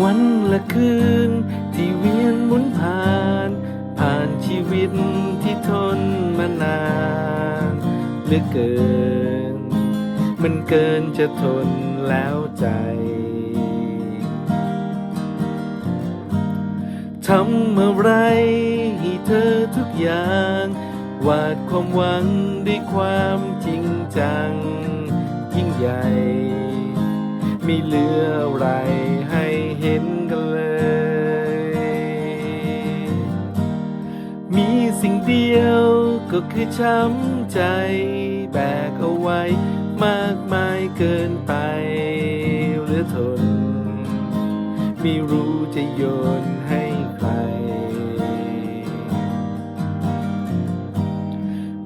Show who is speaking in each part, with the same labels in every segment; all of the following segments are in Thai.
Speaker 1: วันและคืน ที่เวียนหมุนผ่าน ผ่านชีวิตที่ทนมานานเหลือเกิน มันเกินจะทนแล้วใจทำอะไรให้เธอทุกอย่าง วาดความหวังด้วยความจริงจัง ยิ่งใหญ่ ไม่เหลืออะไร เดียวก็คือช้ำใจ แบกเอาไว้ มากมายเกินไปเหลือทน ไม่รู้จะโยนให้ใคร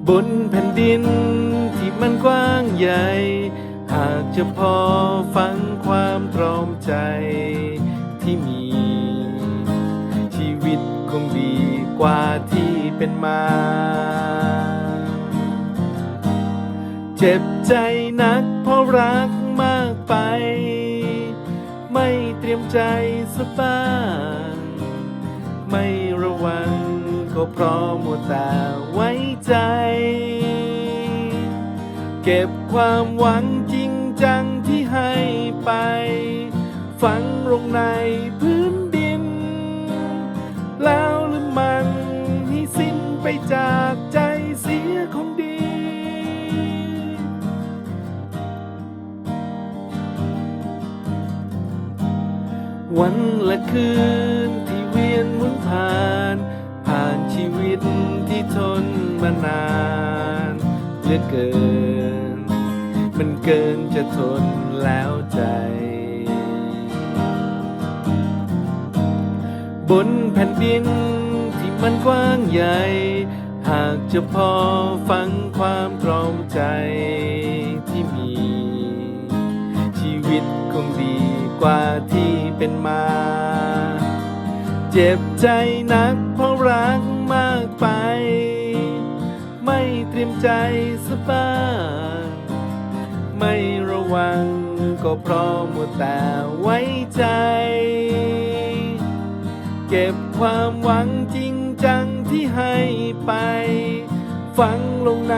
Speaker 1: บนแผ่นดินที่มันกว้างใหญ่ หากจะพอฟังความตรอมใจ เป็นมา เจ็บใจนักเพราะรักมากไป ไม่เตรียมใจสบ้างไม่ระวังก็เพราะมัวแต่ไว้ใจ เก็บความหวังจริงจังที่ให้ไป ฝังลงในพื้น จากใจเสียของดี วันและคืนที่เวียนหมุนผ่าน ผ่านชีวิตที่ทนมานานเหลือเกิน มันเกินจะทนแล้วใจ บนแผ่นดินที่มันกว้างใหญ่ากจะพอฟังความตรอมใจที่มี ชีวิตคงดีกว่าที่เป็นมา เจ็บใจนักเพราะรักมากไป ไม่เตรียมใจสบางไม่ระวังก็เพราะมัวแต่ไว้ใจ เก็บความหวังที่ ไป ฝังลงใน